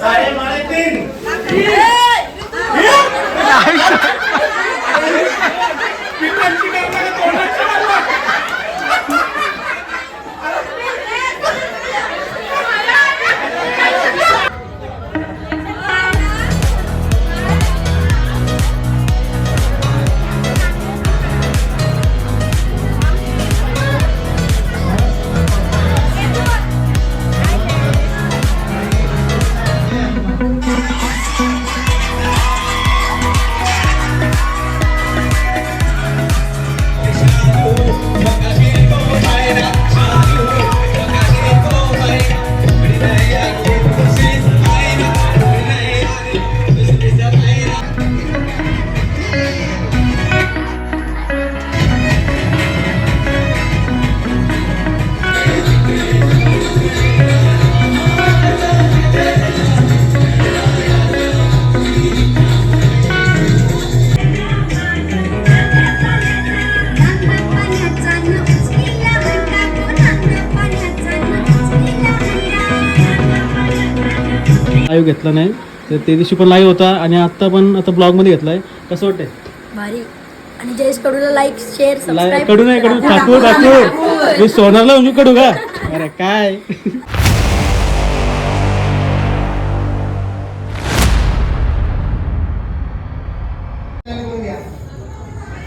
ใส่มาริติน घेतला नाही. तर ते दिवशी पण लाईव्ह होता आणि आता पण आता ब्लॉगमध्ये घेतलाय. कसं वाटतंय? भारी. आणि जयेश कडूला लाईक शेअर सबस्क्राईब कडू नाही कडू. ठाकूर. ठाकूर. मी सोनारला म्हणजे कडू का? अरे काय?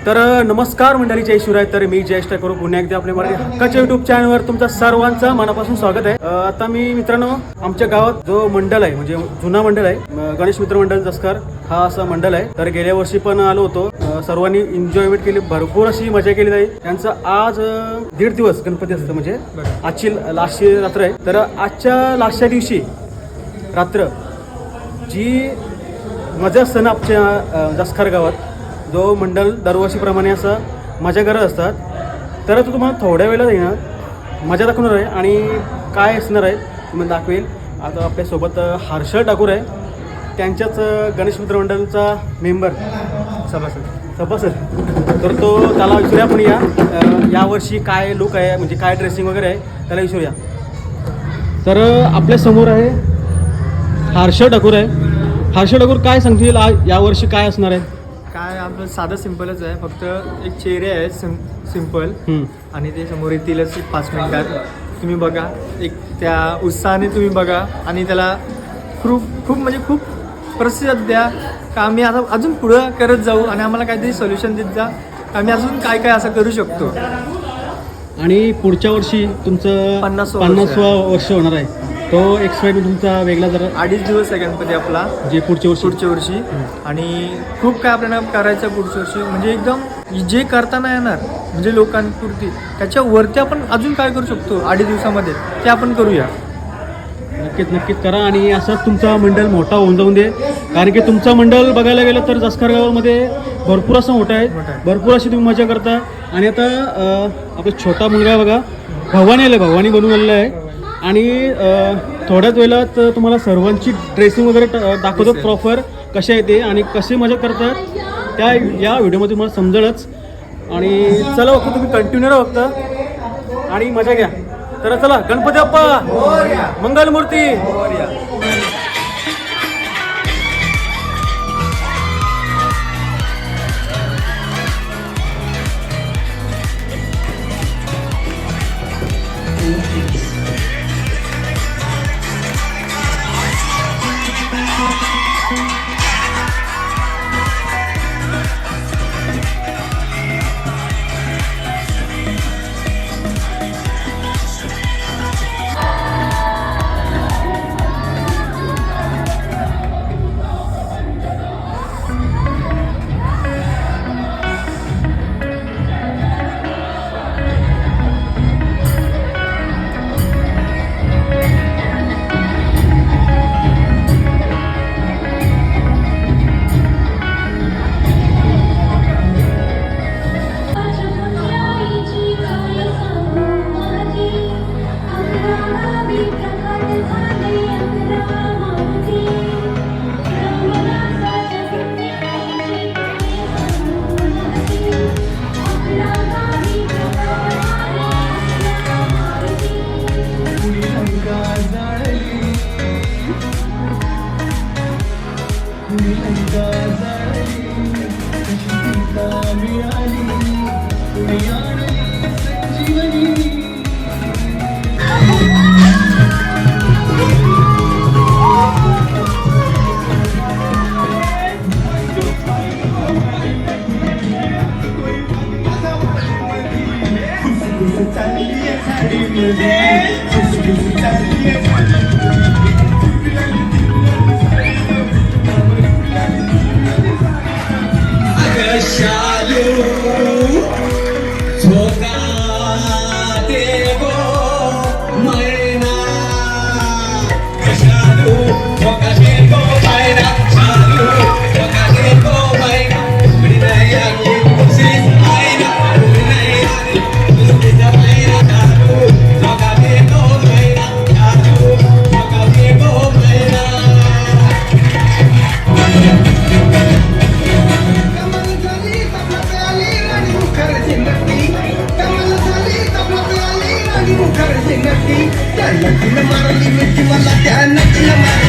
तर नमस्कार मंडळी जय शिवराय. तर मी जयेश करू पुन्हा एकदा आपल्या मराठी हक्काच्या युट्यूब चॅनलवर तुमचा सर्वांचं मनापासून स्वागत आहे. आता मी मित्रांनो आमच्या गावात जो मंडळ आहे म्हणजे जुना मंडळ आहे गणेश मित्र मंडळ जस्कर हा असा मंडळ आहे. तर गेल्या वर्षी पण आलो होतो. सर्वांनी एन्जॉयमेंट केली भरपूर अशी मजा केली आहे त्यांचं आज दीड दिवस गणपती असतं म्हणजे आजची लास्टची रात्र आहे. तर आजच्या लास्टच्या दिवशी रात्र जी मजा असतं ना आमच्या जस्कर गावात जो मंडळ दरवर्षीप्रमाणे असं मजा करत असतात तर तो तुम्हाला थोड्या वेळात येणार. मजा दाखवणार आहे आणि काय असणार आहे तुम्हाला दाखवेल. आता आपल्यासोबत हर्षल ठाकूर आहे. त्यांच्याच गणेश मित्र मंडळाचा मेंबर. सभासद. सभासद. तर तो त्याला विचारूया आपण या. यावर्षी काय लुक आहे म्हणजे काय ड्रेसिंग वगैरे आहे त्याला विचारूया तर आपल्यासमोर आहे हर्षल ठाकूर आहे. हर्षल ठाकूर काय सांगतील यावर्षी काय असणार आहे? आपलं साधं सिम्पलच आहे. फक्त एक चेहरे आहे सिम सिंपल. आणि ते समोर येतीलच पाच मिनिटात. तुम्ही बघा. एक त्या उत्साहाने तुम्ही बघा. आणि त्याला खूप खूप म्हणजे खूप प्रतिसाद द्या. का आम्ही आता अजून पुढं करत जाऊ आणि आम्हाला काहीतरी सोल्युशन देत जा. आम्ही अजून काय काय असं करू शकतो? आणि पुढच्या वर्षी तुमचं पन्नासवं वर्ष पन्नासवा वर्ष होणार आहे. तो एक्सपेरिमेंट तुमचा वेगळा जरा अडीच दिवस आहे गणपती आपला. जे पुढच्या वर्षी. पुढच्या वर्षी. आणि खूप काय आपल्याला करायचं पुढच्या वर्षी. म्हणजे एकदम जे करताना येणार म्हणजे लोकांपुरती त्याच्यावरती आपण अजून काय करू शकतो? अडीच दिवसामध्ये. ते आपण करूया. नक्कीच नक्कीच करा. आणि असंच तुमचा मंडळ मोठा होऊन जाऊन दे. कारण की तुमचा मंडळ बघायला गेलं तर जसखार गावामध्ये भरपूर असं मोठं आहे. भरपूर अशी तुम्ही मजा करता आणि आता आपला छोटा मुलगा बघा. भवानी आलं भवानी बनून आलेला आहे. आणि थोड्याच वेळात तुम्हाला सर्वांची ड्रेसिंग वगैरे ट- दाखवतो Yes, sir. प्रॉपर कशा येते आणि कसे मजा करतात त्या या व्हिडिओमध्ये तुम्हाला समजेलच. आणि चला बघतो तुम्ही कंटिन्यू राहा फक्त आणि मजा घ्या. तर चला गणपती बाप्पा! मंगलमूर्ती! मारली मिठी मला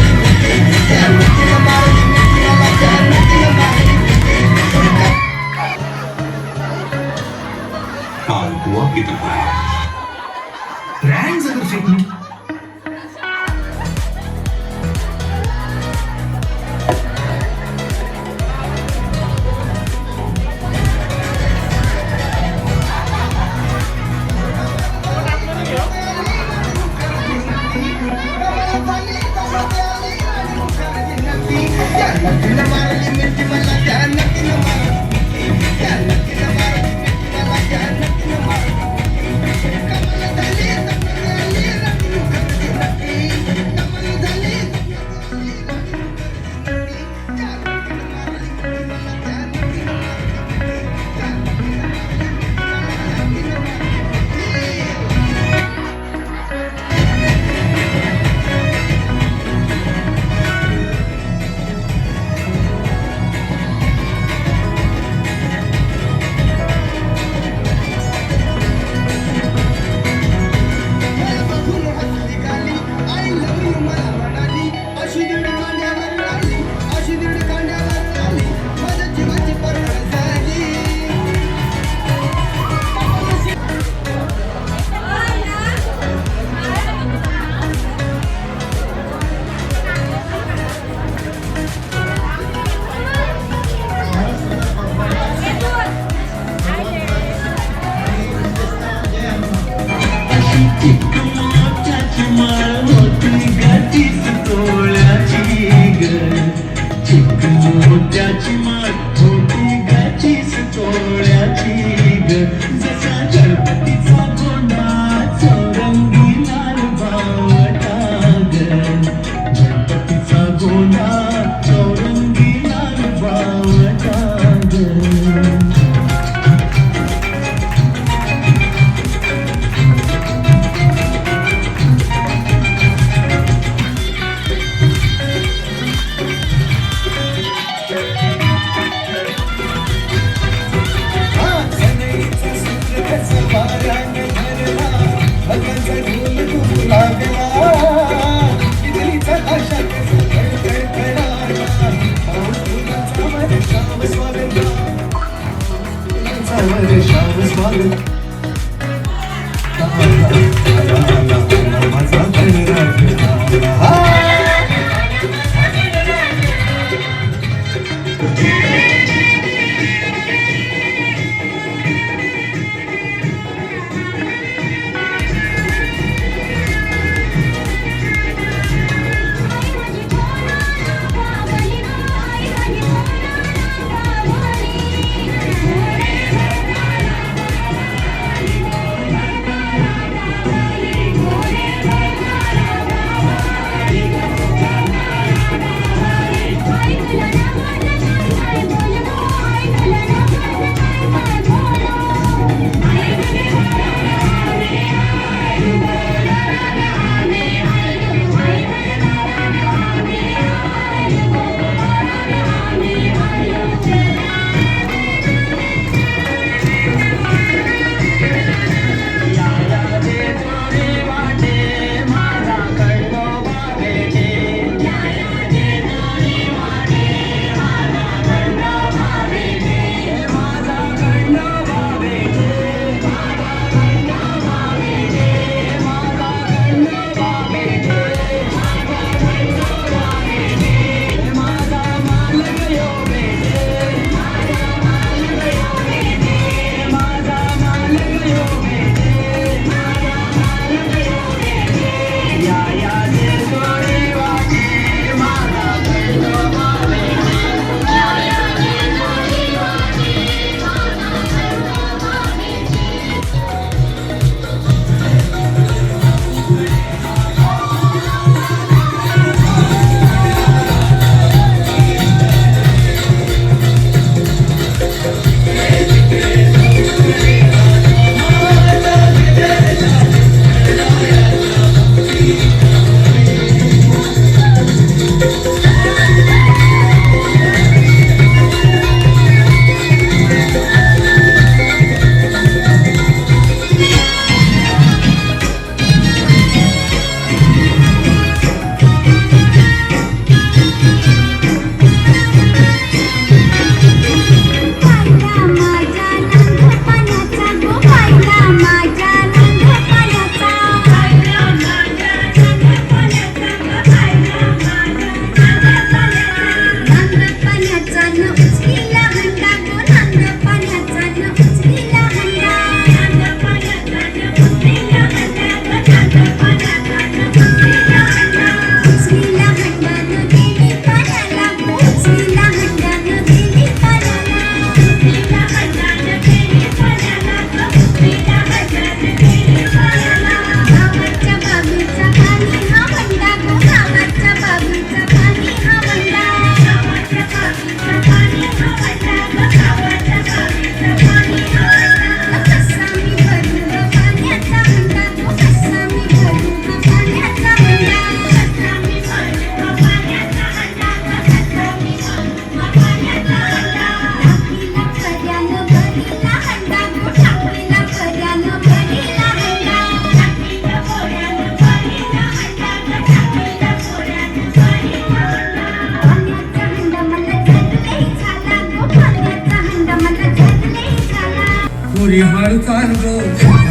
पोरी हळू चाल ग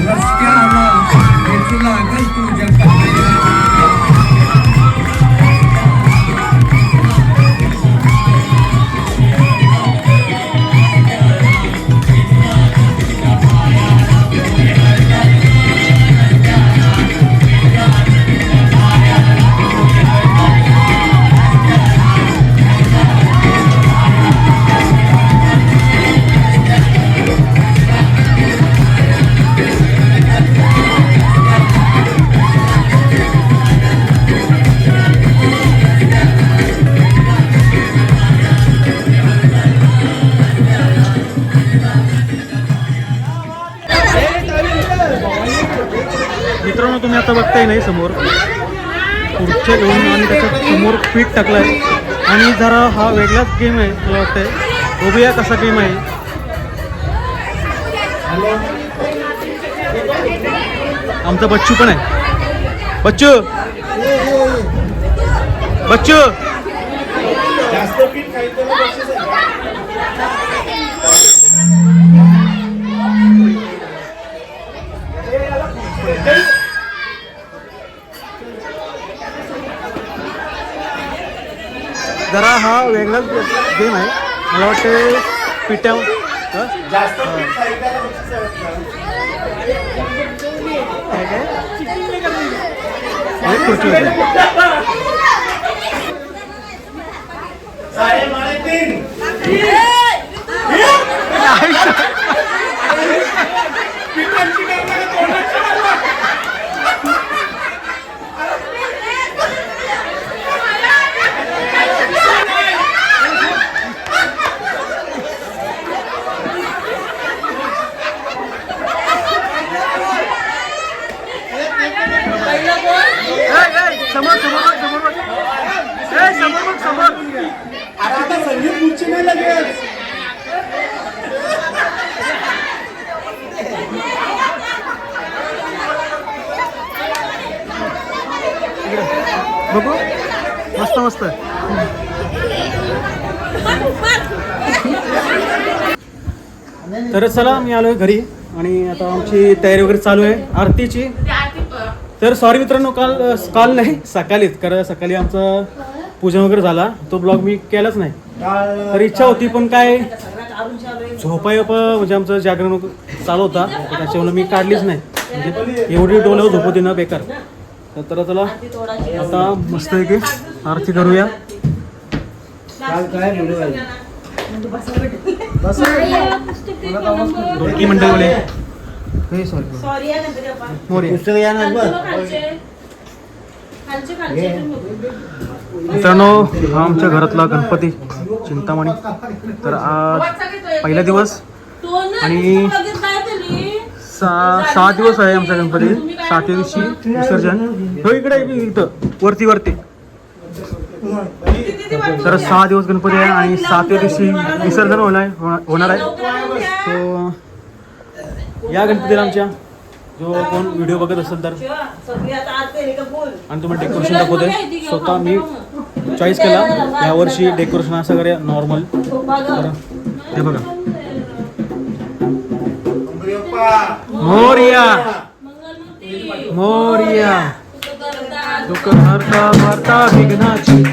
रस्त्याला. हेच लागल तुझ्या मित्रांनो तुम्ही आता बघताय नाही समोर. पुढच्या घेऊन आणि त्याच्यात समोर पीठ टाकलाय. आणि जरा हा वेगळाच गेम आहे मला वाटतंय. बघूया कसा गेम आहे. आमचा बच्चू पण आहे. बच्चू! बच्चू! जरा हा वेगळाच गेम आहे. मला वाटतं पिठ्या हं? एक खुर्ची होती. समोर समोर बघ, समोर बघ. ए, समोर बघ, समोर बघू मस्त मस्त तर चला मी आलोय घरी आणि आता आमची तयारी वगैरे चालू आहे आरतीची. तर सॉरी मित्रांनो काल काल नाही सकाळीच कारण सकाळी आमचं पूजन वगैरे झाला. तो ब्लॉग मी केलाच नाही. तर इच्छा होती पण काय झोपायप म्हणजे आमचं जागरण चालू होता. त्याच्यामुळे मी काढलीच नाही. म्हणजे एवढी डोलं झोपू देणं बेकार. तर तर चला. आता मस्त आहे की आरती करूया. ढोलकी मंडळवाले. मोरया. मित्रांनो हा आमच्या घरातला गणपती चिंतामणी. तर आज पहिला दिवस आणि सहा सहा दिवस आहे आमचा गणपती सातव्या दिवशी विसर्जन. हो इकडे इथं. वरती वरती. तर सहा दिवस गणपती आहे आणि सातव्या दिवशी विसर्जन होणार आहे होणार- होणार आहे. सो या गणपतीला आमच्या जो कोण व्हिडिओ बघत असेल तर. आणि तुम्हाला डेकोरेशन दाखवतोय. स्वतः मी चॉईस केला. यावर्षी डेकोरेशन असं करूया नॉर्मल हे बघा. मोरिया. मोरिया. दुःख हरता भरता विघ्नाची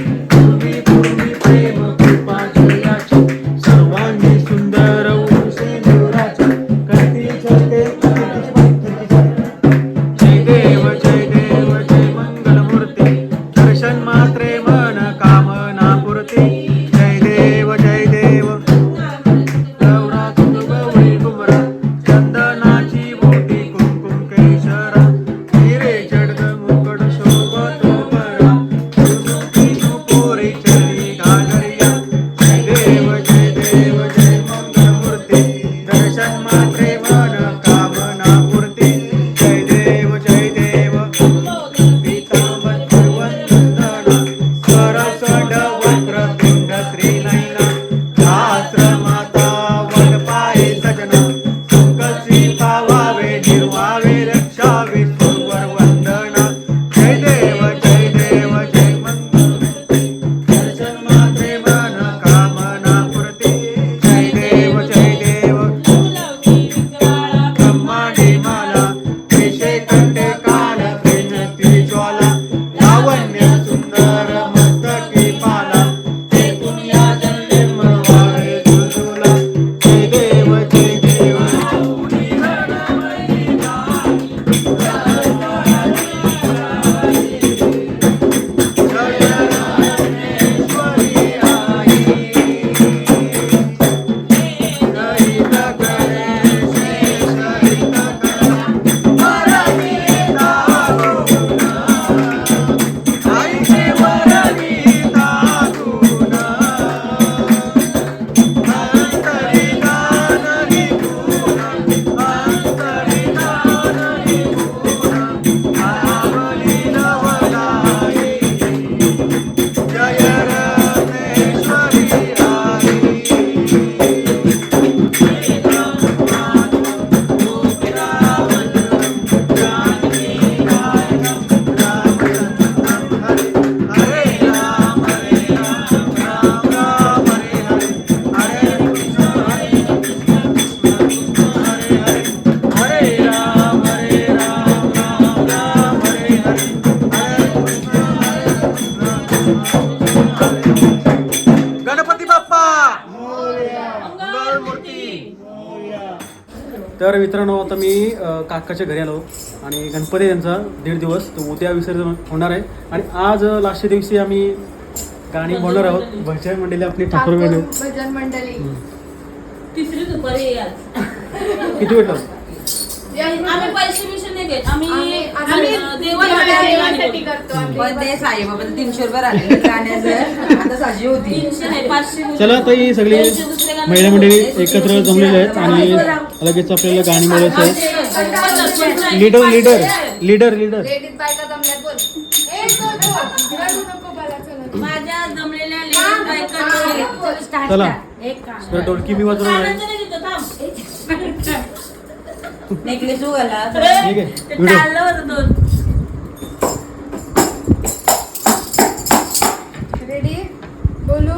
तर मित्रांनो आता मी काकाच्या घरी आलो आणि गणपती त्यांचा दीड दिवस तो उद्या विसर्जन होणार आहे. आणि आज लास्टच्या दिवशी आम्ही गाणी बोलणार आहोत. भजन मंडळी आपली ठाकूर मंडळी भजन मंडळी. तिसरी दुपारी आज. किती भेटलं आम्ही पैसे नाही देत आम्ही आम्ही- देवासाठी करतो आम्ही. पण ते साईबाबाचं तीनशे रुपये राहिले गाण्याचं आता सातशे होती. तीनशे नाही पाचशे चला आता ही सगळी महिला मंडळी एकत्र जमलेली आहेत आणि लगेच आपल्याला गाणी बोलायचं आहे. Leader leader leader leader. Ladies बायका जमल्यात बोल. ए, तो, तो. रडू नको बाळा, चला. माझ्या जमलेल्या बायकांचे चला. एक काम तर मी वाजवणार आहे. कानाचं नाही तिथं, थांब. नेकलेस उघडला ठीक आहे. ते व्हिडिओ. चाललं होतं दोन रेडी बोलू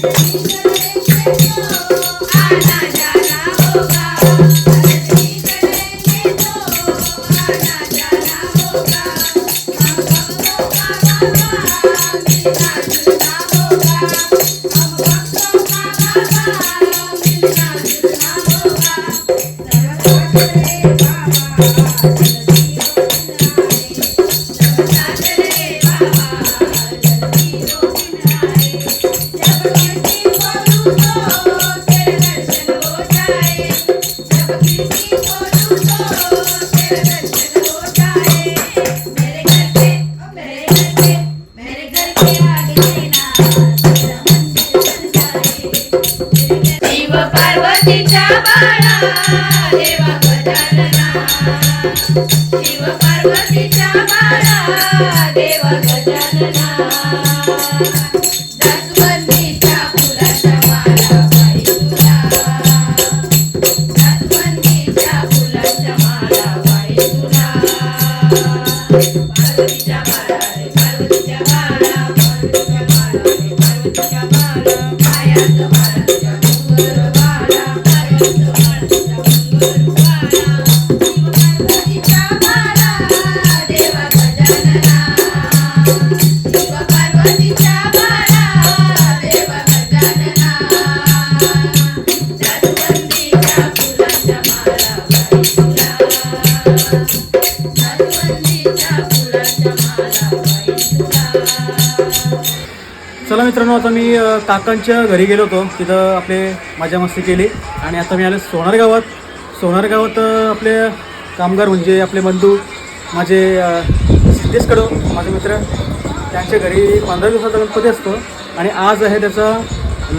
thank you शिव पार्वतीच्या बाळा देवा गजानना मित्रांनो आता मी काकांच्या घरी गेलो होतो. तिथं आपले मजा मस्ती केली. आणि आता मी आलो सोनार गावात सोनार गावात आपले कामगार म्हणजे आपले बंधू माझे अ, सिद्धेश कडो माझे मित्र. त्यांच्या घरी पंधरा दिवसाचा गणपती असतो. आणि आज आहे त्याचा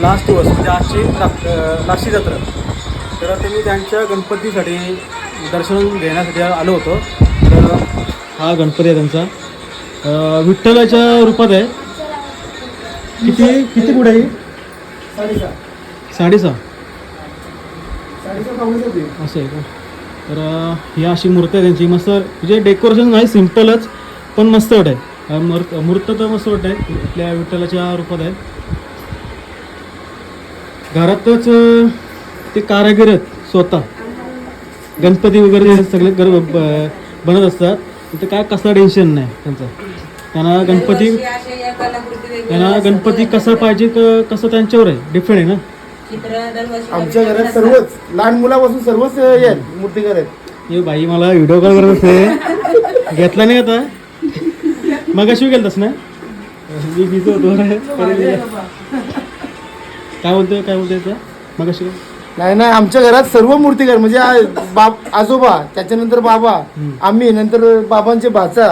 लास्ट दिवस म्हणजे आजची लास्टची जत्रा. तर ते मी त्यांच्या गणपतीसाठी दर्शन घेण्यासाठी आलो होतो. तर हा गणपती आहे त्यांचा. विठ्ठलाच्या रूपात आहे. किती किती पुढे आहे? साडेसहा. असं आहे का? तर ही अशी मूर्ती आहे त्यांची. मस्त म्हणजे डेकोरेशन नाही सिम्पलच पण मस्त वाट आहे मूर्त मूर्त तर मस्त वाटत आहे आपल्या विठ्ठलाच्या रूपात आहे. घरातच ते कारागीर आहेत स्वतः. गणपती वगैरे सगळे घर बनत असतात. तिथं काय कसला टेन्शन नाही त्यांचं. त्यांना गणपती त्यांना. गणपती कसा पाहिजे क- कसं त्यांच्यावर आहे डिफरंट आहे ना आमच्या घरात. सर्वच लहान मुलापासून सर्वच आहेत मूर्तीकार आहेत हे बाई मला व्हिडिओ कॉल करत असते घेतला नाही आता मग अशी गेलतास ना मी बिझी होतो दिला. काय बोलतोय काय बोलतोय याचं? मग अशी नाही नाही आमच्या घरात सर्व मूर्तीकार म्हणजे आ- बाप आजोबा त्याच्यानंतर बाबा आम्ही नंतर बाबांचे भाचा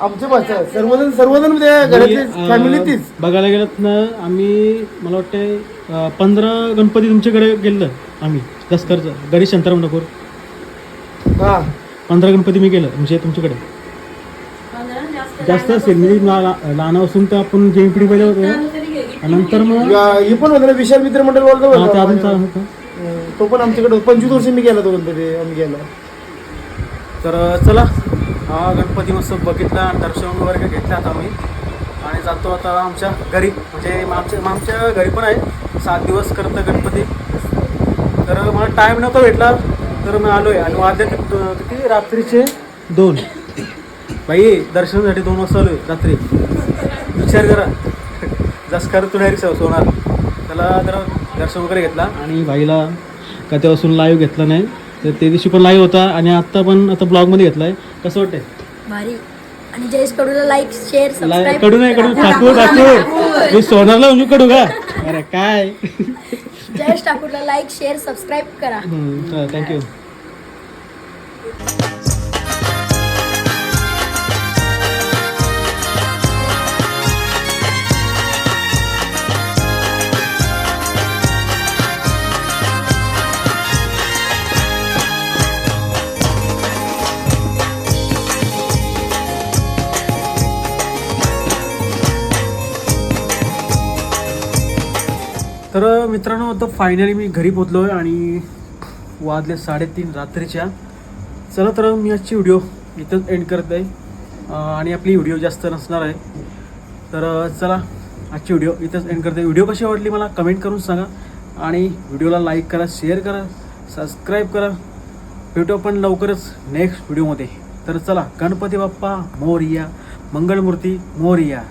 आमचे भाचा सर्वजण सर्वजण त्या घरातले फॅमिली तीच. बघायला गेलं ना आम्ही मला वाटतं पंधरा गणपती तुमच्याकडे गेलं आम्ही दसकरचं गणेश शांताराम ठाकूर हा. पंधरा गणपती मी गेलं म्हणजे तुमच्याकडे. जास्त असेल मी ला- ला- लहान असून तर आपण जेम पिढी पहिले होतो. आणि नंतर मग? या- हे पण होतं ना विशाल मित्र मंडळ बोलतो हा, ते अजून चालू होतं. हम्म, तो पण आमच्याकडे. पंचवीस वर्ष मी गेला तो गणपती आम्ही गेला. तर चला. हा गणपती मस्त बघितला आणि दर्शन वगैरे घेतलं आता आम्ही. आणि जातो आता आमच्या घरी. म्हणजे आमच्या आमच्या घरी पण आहे. सात दिवस करतं गणपती. तर मला टाईम नव्हता भेटला. तर मी आलो आहे आणि वाजले किती? रात्रीचे? दोन. बाई दर्शनासाठी दोन वाजता आलो आहे रात्री. विचार करा जसकार तुला रिक्षा सोनार त्याला जरा दर्शन वगैरे घेतला. आणि बाईला का तेव्हापासून लाईव्ह घेतला नाही. तर ते दिवशी पण लाईव्ह होता आणि आत्ता पण आता ब्लॉगमध्ये घेतला आहे कसं वाटतंय? भारी. आणि जयेश कडूला लाईक शेअर ला- सबस्क्राईब कडू नाही कडू. ठाकूर ठाकूर. मी सोनारला म्हणजे कडू का? अरे काय? जयेश ठाकूरला लाईक शेअर सबस्क्राईब करा. थँक्यू तर मित्रांनो आता फायनली मी घरी पोचलो आहे आणि वाजले साडेतीन रात्रीच्या. चला तर मी आजची व्हिडिओ इथंच एंड करत आहे आणि आपली व्हिडिओ जास्त नसणार आहे. तर चला आजची व्हिडिओ इथंच एंड करते व्हिडिओ कशी आवडली मला कमेंट करून सांगा. आणि व्हिडिओला लाईक करा शेअर करा सबस्क्राईब करा. भेटू आपण लवकरच नेक्स्ट व्हिडिओमध्ये तर चला गणपती बाप्पा मोरिया मंगळमूर्ती मोरिया.